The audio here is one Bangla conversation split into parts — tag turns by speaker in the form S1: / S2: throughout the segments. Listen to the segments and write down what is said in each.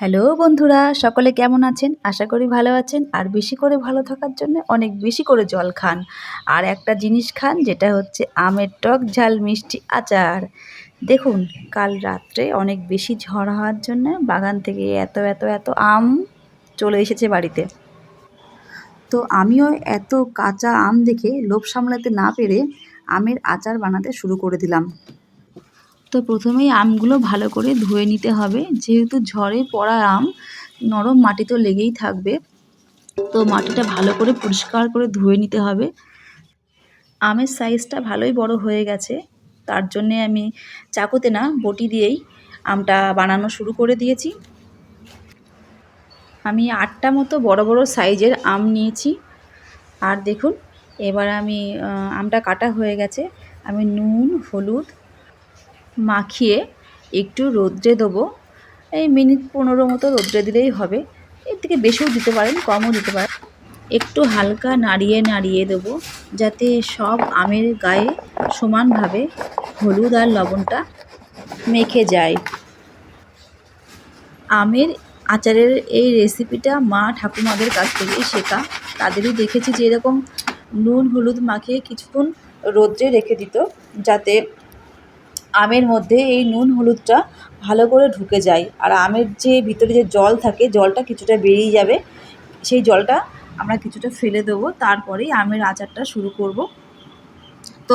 S1: হ্যালো বন্ধুরা, সকলে কেমন আছেন? আশা করি ভালো আছেন। আর বেশি করে ভালো থাকার জন্য অনেক বেশি করে জল খান। আর একটা জিনিস খান, যেটা হচ্ছে আমের টক ঝাল মিষ্টি আচার। দেখুন, কাল রাত্রে অনেক বেশি ঝড় হওয়ার জন্য বাগান থেকে এত এত এত আম চলে এসেছে বাড়িতে। তো আমিও এত কাঁচা আম দেখে লোভ সামলাতে না পেরে আমের আচার বানাতে শুরু করে দিলাম। তো প্রথমেই আমগুলো ভালো করে ধুয়ে নিতে হবে। যেহেতু ঝড়ে পড়া আম, নরম মাটি তো লেগেই থাকবে। তো মাটিটা ভালো করে পরিষ্কার করে ধুয়ে নিতে হবে। আমের সাইজটা ভালোই বড় হয়ে গেছে। তার জন্যে আমি চাকুতে না, বটি দিয়েই আমটা বানানো শুরু করে দিয়েছি। আমি আটটা মতো বড় বড় সাইজের আম নিয়েছি। আর দেখুন, এবার আমি আমটা কাটা হয়ে গেছে। আমি নুন, হলুদ মাখিয়ে একটু রোদ্রে দেবো। এই মিনিট পনেরো মতো রোদ্রে দিলেই হবে। এর থেকে বেশিও দিতে পারেন, কমও দিতে পারেন। একটু হালকা নাড়িয়ে নাড়িয়ে দেবো, যাতে সব আমের গায়ে সমানভাবে হলুদ আর লবণটা মেখে যায়। আমের আচারের এই রেসিপিটা মা ঠাকুমাদের কাছ থেকেই শেখা। তাদেরই দেখেছি যে এরকম নুন হলুদ মাখিয়ে কিছুক্ষণ রোদ্রে রেখে দিত, যাতে আমের মধ্যে এই নুন হলুদটা ভালো করে ঢুকে যায়। আর আমের যে ভিতরে যে জল থাকে, জলটা কিছুটা বেরিয়ে যাবে, সেই জলটা আমরা কিছুটা ফেলে দেবো। তারপরেই আমের আচারটা শুরু করব। তো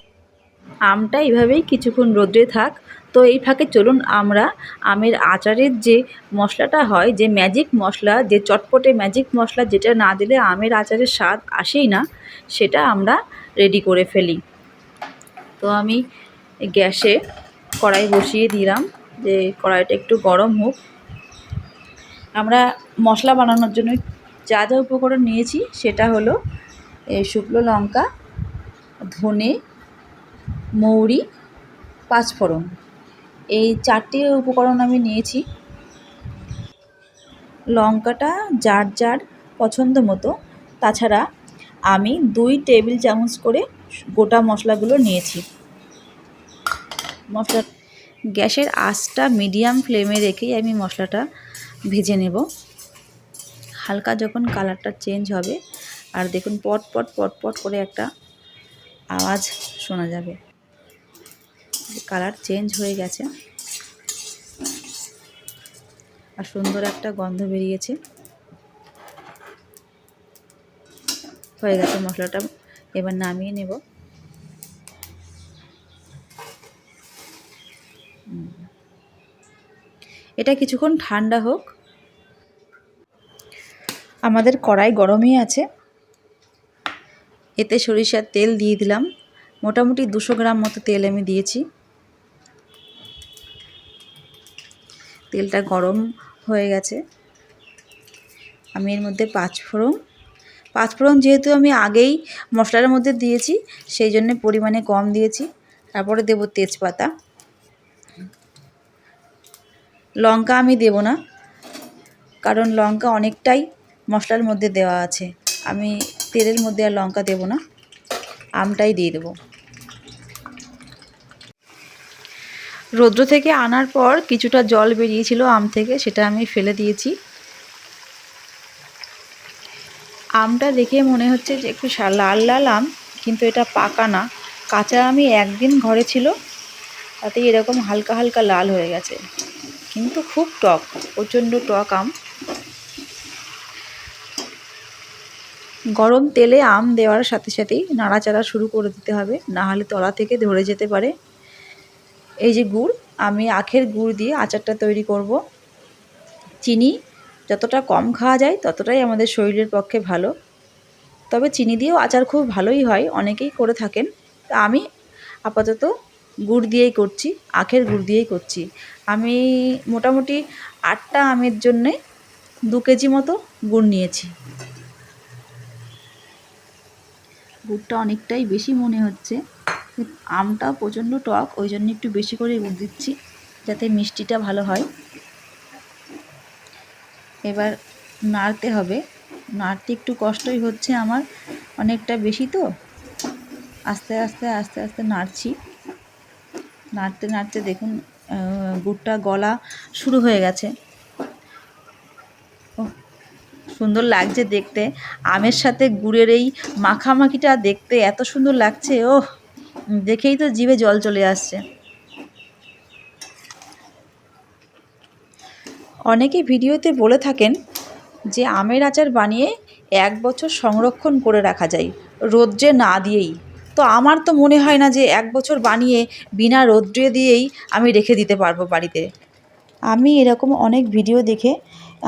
S1: আমটা এভাবেই কিছুক্ষণ রোদ্রে থাক। তো এই ফাঁকে চলুন আমরা আমের আচারের যে মশলাটা হয়, যে ম্যাজিক মশলা, যে চটপটে ম্যাজিক মশলা যেটা না দিলে আমের আচারের স্বাদ আসেই না, সেটা আমরা রেডি করে ফেলি। তো আমি গ্যাসে কড়াই বসিয়ে দিলাম যে কড়াইটা একটু গরম হোক। আমরা মশলা বানানোর জন্য যা যা উপকরণ নিয়েছি সেটা হলো শুকনো লঙ্কা, ধনে, মৌরি, পাঁচফোড়ন। এই চারটি উপকরণ আমি নিয়েছি। লঙ্কাটা যার যার পছন্দ মতো। তাছাড়া আমি দুই টেবিল চামচ করে গোটা মশলাগুলো নিয়েছি। মশলা, গ্যাসের আঁচটা মিডিয়াম ফ্লেমে রেখেই আমি মশলাটা ভেজে নেব। হালকা যখন কালারটা চেঞ্জ হবে, আর দেখুন পট পট পট পট করে একটা আওয়াজ শোনা যাবে। কালার চেঞ্জ হয়ে গেছে। আর সুন্দর একটা গন্ধ বেরিয়েছে। হয়ে গেছে মশলাটা। এবার নামিয়ে নেব। এটা কিছুক্ষণ ঠান্ডা হোক। আমাদের কড়াই গরমই আছে। এতে সরিষার তেল দিয়ে দিলাম। মোটামুটি দুশো গ্রাম মতো তেল আমি দিয়েছি। তেলটা গরম হয়ে গেছে। আমি এর মধ্যে পাঁচফোড়ন পাঁচফোড়ন যেহেতু আমি আগেই মশলার মধ্যে দিয়েছি, সেই জন্য পরিমাণে কম দিয়েছি। তারপরে দেব তেজপাতা। লঙ্কা আমি দেব না, কারণ লঙ্কা অনেকটাই মশলার মধ্যে দেওয়া আছে। আমি তেলের মধ্যে আর লঙ্কা দেব না, আমটাই দিয়ে দেবো। রৌদ্র থেকে আনার পর কিছুটা জল বেরিয়েছিল আম থেকে, সেটা আমি ফেলে দিয়েছি। আমটা দেখে মনে হচ্ছে যে একটু লাল লাল আম, কিন্তু এটা পাকা না। কাঁচা আমি একদিন ঘরে ছিল তাতে এরকম হালকা হালকা লাল হয়ে গেছে। কিন্তু খুব টক, প্রচণ্ড টক আম। গরম তেলে আম দেওয়ার সাথে সাথেই নাড়াচাড়া শুরু করে দিতে হবে, না হলে তলা থেকে ধরে যেতে পারে। এই যে গুড়, আমি আখের গুড় দিয়ে আচারটা তৈরি করব। চিনি যতটা কম খাওয়া যায়, ততটাই আমাদের শরীরের পক্ষে ভালো। তবে চিনি দিয়েও আচার খুব ভালোই হয়, অনেকেই করে থাকেন। আমি আপাতত গুড় দিয়েই করছি আখের গুড় দিয়েই করছি। আমি মোটামুটি আটটা আমের জন্যে দু কেজি মতো গুড় নিয়েছি। গুড়টা অনেকটাই বেশি মনে হচ্ছে। আমটা প্রচণ্ড টক ওই জন্য একটু বেশি করে গুড় দিচ্ছি যাতে মিষ্টিটা ভালো হয়। এবার নাড়তে হবে। নাড়তে একটু কষ্টই হচ্ছে আমার অনেকটা বেশি তো। আস্তে আস্তে আস্তে আস্তে নাড়ছি। নাড়তে নাড়তে দেখুন গুড়টা, গলা শুরু হয়ে গেছে। সুন্দর লাগছে দেখতে। আমের সাথে গুড়ের এই মাখামাখিটা দেখতে এত সুন্দর লাগছে ও দেখেই তো জিভে জল চলে আসছে। অনেকে ভিডিওতে বলে থাকেন যে আমের আচার বানিয়ে এক বছর সংরক্ষণ করে রাখা যায়, রোদ্রে না দিয়েই। তো আমার তো মনে হয় না যে এক বছর বানিয়ে বিনা রোদ্রে দিয়েই আমি রেখে দিতে পারব বাড়িতে। আমি এরকম অনেক ভিডিও দেখে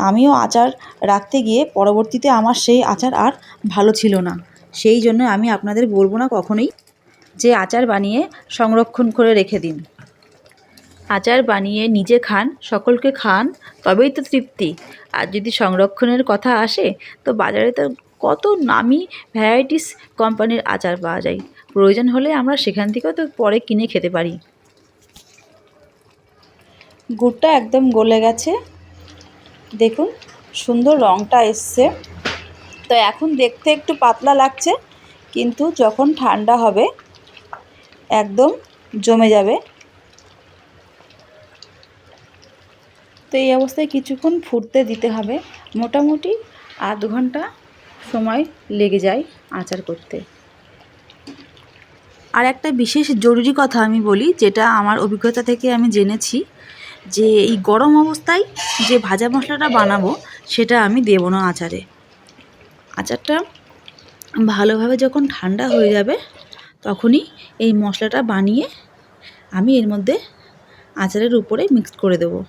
S1: আমিও আচার রাখতে গিয়ে পরবর্তীতে আমার সেই আচার আর ভালো ছিল না। সেই জন্য আমি আপনাদের বলব না কখনোই যে আচার বানিয়ে সংরক্ষণ করে রেখে দিন। আচার বানিয়ে নিজে খান, সকলকে খান, তবেই তো তৃপ্তি। আর যদি সংরক্ষণের কথা আসে, তো বাজারে তো কত নামি ভ্যারাইটিস কোম্পানির আচার পাওয়া যায়। প্রয়োজন হলে আমরা সেখান থেকেও তো পরে কিনে খেতে পারি। গুড়টা একদম গলে গেছে। দেখুন, সুন্দর রঙটা এসছে। তো এখন দেখতে একটু পাতলা লাগছে, কিন্তু যখন ঠান্ডা হবে, একদম জমে যাবে। তো এই অবস্থায় কিছুক্ষণ ফুটতে দিতে হবে। মোটামুটি আধ ঘণ্টা সময় লেগে যায় আচার করতে। আর একটা বিশেষ জরুরি কথা আমি বলি, যেটা আমার অভিজ্ঞতা থেকে আমি জেনেছি, যে এই গরম অবস্থায় যে ভাজা মশলাটা বানাবো, সেটা আমি দেবো না আচারে। আচারটা ভালোভাবে যখন ঠান্ডা হয়ে যাবে, তখনই এই মশলাটা বানিয়ে আমি এর মধ্যে আচারের উপরে মিক্স করে দেবো।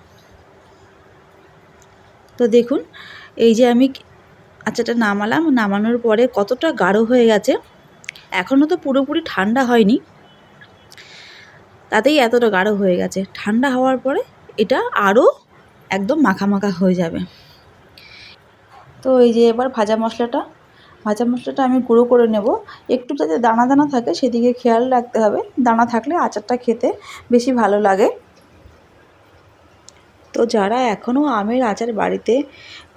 S1: তো দেখুন, এই যে আমি আচারটা নামালাম, নামানোর পরে কতটা গাঢ় হয়ে গেছে এখনও তো পুরোপুরি ঠান্ডা হয়নি। তাতেই এতটা গাঢ় হয়ে গেছে। ঠান্ডা হওয়ার পরে এটা আরও একদম মাখা মাখা হয়ে যাবে। তো এই যে এবার ভাজা মশলাটা ভাজা মশলাটা আমি গুঁড়ো করে নেব। একটু যাতে দানা দানা থাকে সেদিকে খেয়াল রাখতে হবে। দানা থাকলে আচারটা খেতে বেশি ভালো লাগে। তো যারা এখনও আমের আচার বাড়িতে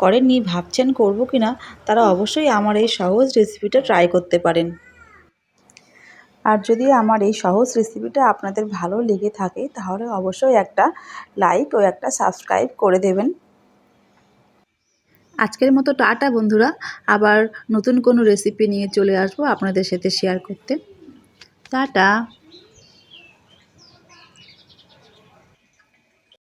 S1: করেননি, ভাবছেন করব কি না তারা অবশ্যই আমার এই সহজ রেসিপিটা ট্রাই করতে পারেন। আর যদি আমার এই সহজ রেসিপিটা আপনাদের ভালো লেগে থাকে, তাহলে অবশ্যই একটা লাইক ও একটা সাবস্ক্রাইব করে দেবেন। আজকের মতো টাটা বন্ধুরা। আবার নতুন কোনো রেসিপি নিয়ে চলে আসব আপনাদের সাথে শেয়ার করতে। টাটা!